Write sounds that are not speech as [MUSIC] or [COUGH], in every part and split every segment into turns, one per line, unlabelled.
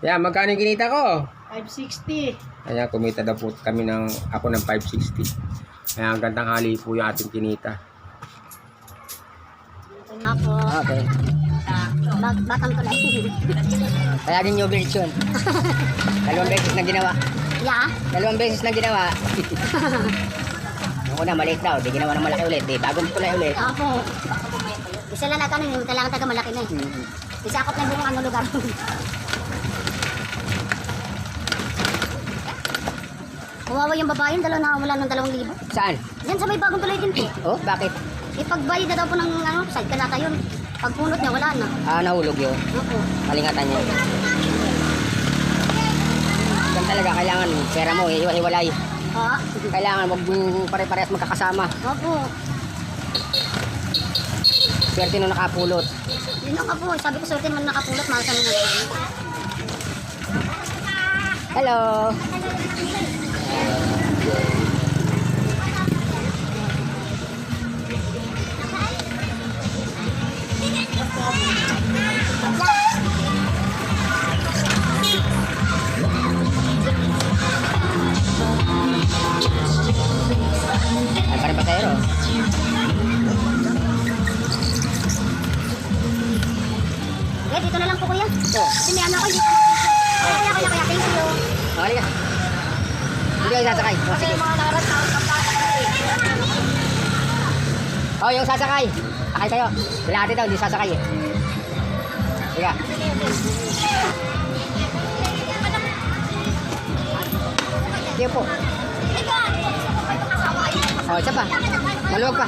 Yan, magkano yung kinita ko?
560.
Ayan, kumita daw po kami ng, ako ng 560. Ayan, gandang hali po yung ating kinita.
Ako,
Okay.
bag batang ko lang. [LAUGHS]
Kaya din yung version. Dalawang beses na ginawa.
yeah?
Dalawang beses na ginawa. [LAUGHS] Yung una, maliit daw. Di ginawa ng malaki ulit. Di, bagong kulay ulit.
Ako. Isa lang na kanin, kailangan taga malaki na eh.
Hmm.
Isa akot na buong ano lugar. [LAUGHS] Kawawa yung babae, dalawa nakawala ng dalawang libo.
Saan?
Yan sa may bagong tuloy din po.
Oh, bakit?
Ipagbayad na daw po ng ano, side kanata yun. Pagpunot niya, wala na.
Ah, nahulog yun.
Opo.
Kalingatan niya. Yan talaga, kailangan pera mo, iwa-iwalay.
Ha?
Kailangan wag yung pare-parehas magkakasama.
Opo.
Swerte nung nakapulot.
Yun ang po, sabi ko sorte naman nakapulot, mahal sa mga.
Hello! Ay, Oh, Oh, yung sasakay. Sakay kayo. Lahat daw, hindi sasakay eh. Sige. Sige po. Oh, isa pa. Maluwag pa.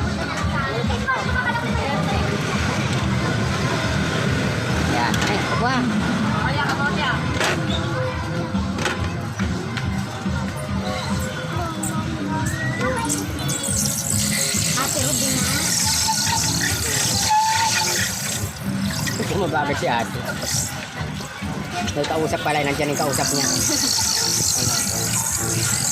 Bakit si ate. May kausap pala, nandiyan yung kausap niya. Marami [LAUGHS]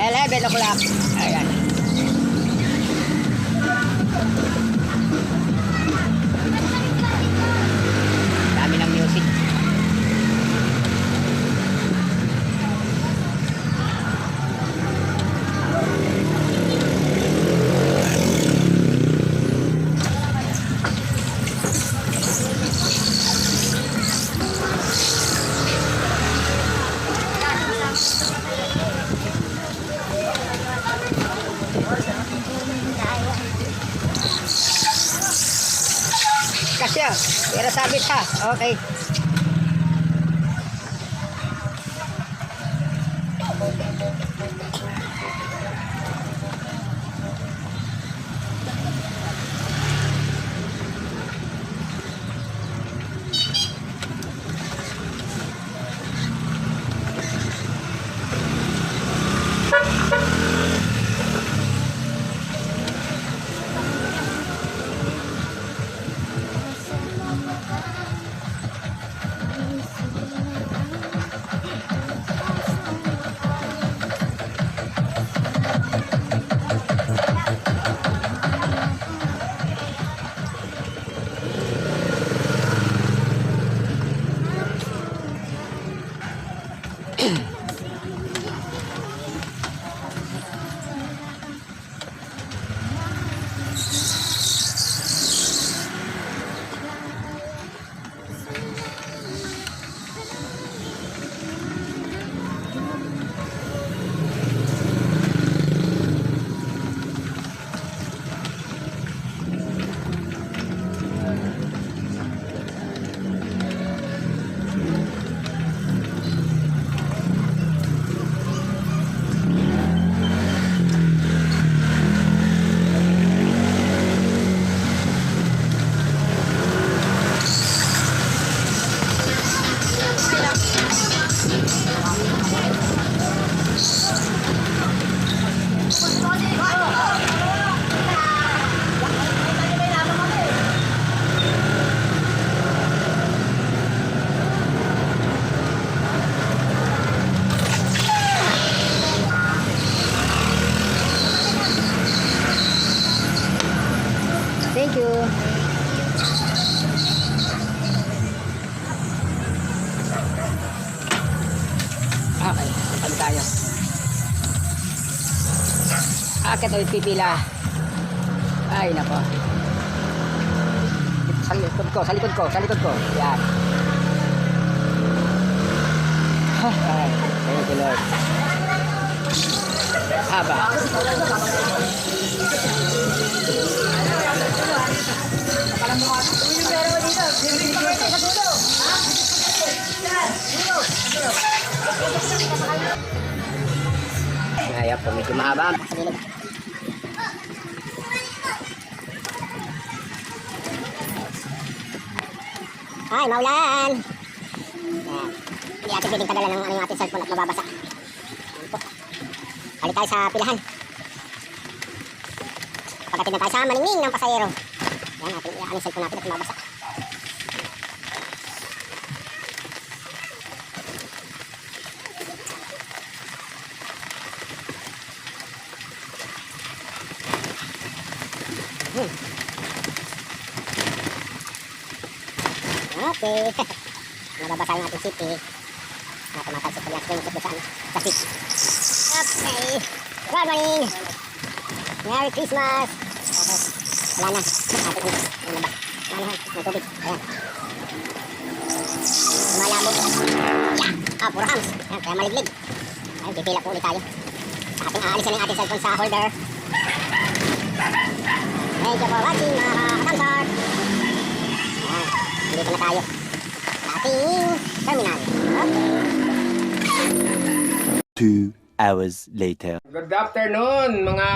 11 o'clock. Ayan. Kasya, pero sabit ha. Okay. Aakyat o pipila. Ay, nako. Sa likod ko, sa likod ko, sa likod ko. Yan. Ay, thank you Lord. Haba. Ayan po, medyo mahaba. Sa
Ay, maulan! Ayan. Hindi natin pwedeng padala ng ano yung ating cellphone at mababasa. Ayan. Balik tayo sa pilahan. Pagkatid na tayo sa maningning ng pasayero. Yan, ating ano yung cellphone natin at mababasa. Okay. [LAUGHS] Nababasa yung ating city. Na tumatalsik pag screenshot doon sa ano. Sa seat. Okay. Good morning. Merry Christmas. Wala na. Ating ano. Ano ba? Ano na? May tubig. Ayan. Lumalabog. Yeah. Ah, puro hams. Ayan, kaya maliglig. Ayun, pipila po ulit tayo. Sa ating aalisin yung ating cellphone sa holder. Thank you for watching mga. Ayan, dito na tayo. Sa ating terminal. Okay.
Two hours later.
Good afternoon, mga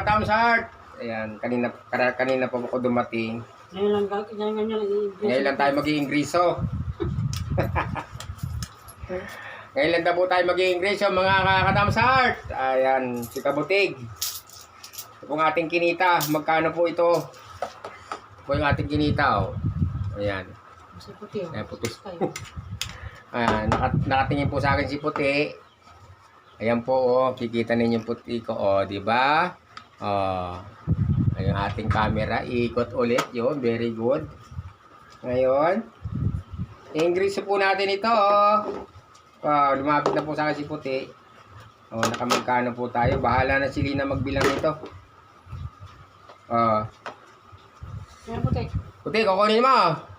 katamsart. Ayan, kanina, kanina pa ako dumating.
Ngayon lang, ngayon lang nyo
Ngayon lang tayo mag-iingriso. [LAUGHS] Ngayon lang na po tayo mag-iingriso, mga katamsart. Ayan, si Kabutig. Ito pong ating kinita. Magkano po ito? Ito po yung ating kinita, oh. Ayan.
Sa puti.
Ayan, puti. [LAUGHS] Ayan, nakat nakatingin po sa akin si Puti. Ayan po, oh, kikita ninyo yung puti ko, oh, di ba? Oh, ayun ating camera, ikot ulit, yun, very good. Ngayon, English po natin ito, oh. Oh, lumapit na po sa akin si Puti. Oh, nakamagkano po tayo. Bahala na si Lina magbilang nito. Oh,
Kaya puti.
Puti, kukunin mo.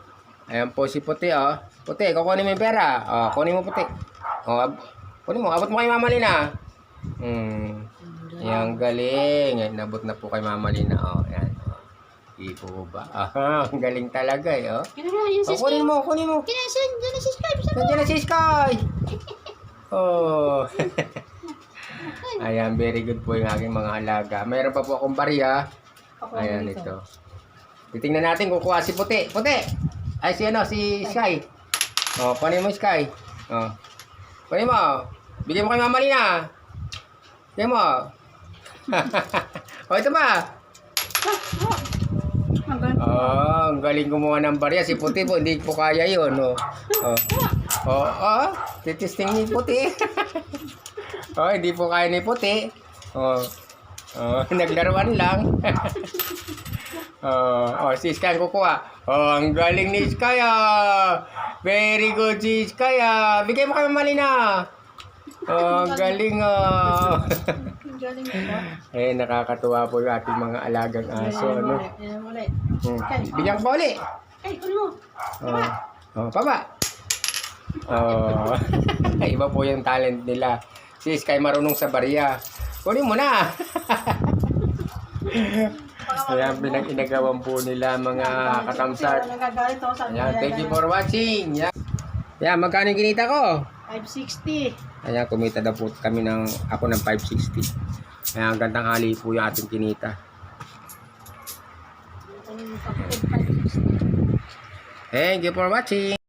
Ayan po si Puti, oh. Puti, kukunin mo yung pera. Oh, kunin mo Puti. Oh, ab- kunin mo. Abot mo kay Mama Lina. Hmm. Ayan, galing. Ayan, nabot na po kay Mama Lina. Oh, ayan. Oh. Di po ba? [LAUGHS] Ang galing talaga, eh, oh. Oh, kunin mo, kunin mo.
Dyan na subscribe sa
Nandiyan na si Sky. [LAUGHS] Oh. Ayan, very good po yung aking mga alaga. Mayroon pa po akong bariya. Ayan ito. Titingnan natin kung kuha si Puti. Puti! Ay, si ano, si Sky. Oh, kunin mo Sky. Oh. Kunin mo. Bigyan mo kay Mama Lina. Bigyan mo. [LAUGHS] oh, ito ba? Oh, ang galing gumawa ng barya. Si Puti po, hindi po kaya yun. Oh, oh. Oh, oh. Titisting ni Puti. [LAUGHS] oh, hindi po kaya ni Puti. Oh. Oh, [LAUGHS] naglaruan lang. Oh, oh, si Sky ang kukuha. Oh, ang galing ni Sky ah. Very good si Sky ah. Bigay mo kay Malina. Oh, ang galing ah. Eh, nakakatuwa po yung ating mga alagang aso. Ano? Hmm. Bigyan ko pa uli.
Ay, mo.
Oh, oh paba. Oh. [LAUGHS] Iba po yung talent nila. Si Sky marunong sa barya. Kunin mo na. [LAUGHS] Ayan, pinag inagawan po nila mga
sa
Ayan, thank you for watching. Yan. Yan, magkano yung kinita ko?
560.
Ayan, kumita daw po kami ng, ako ng 560. Ayan, gandang hali po yung ating kinita. Thank you for watching.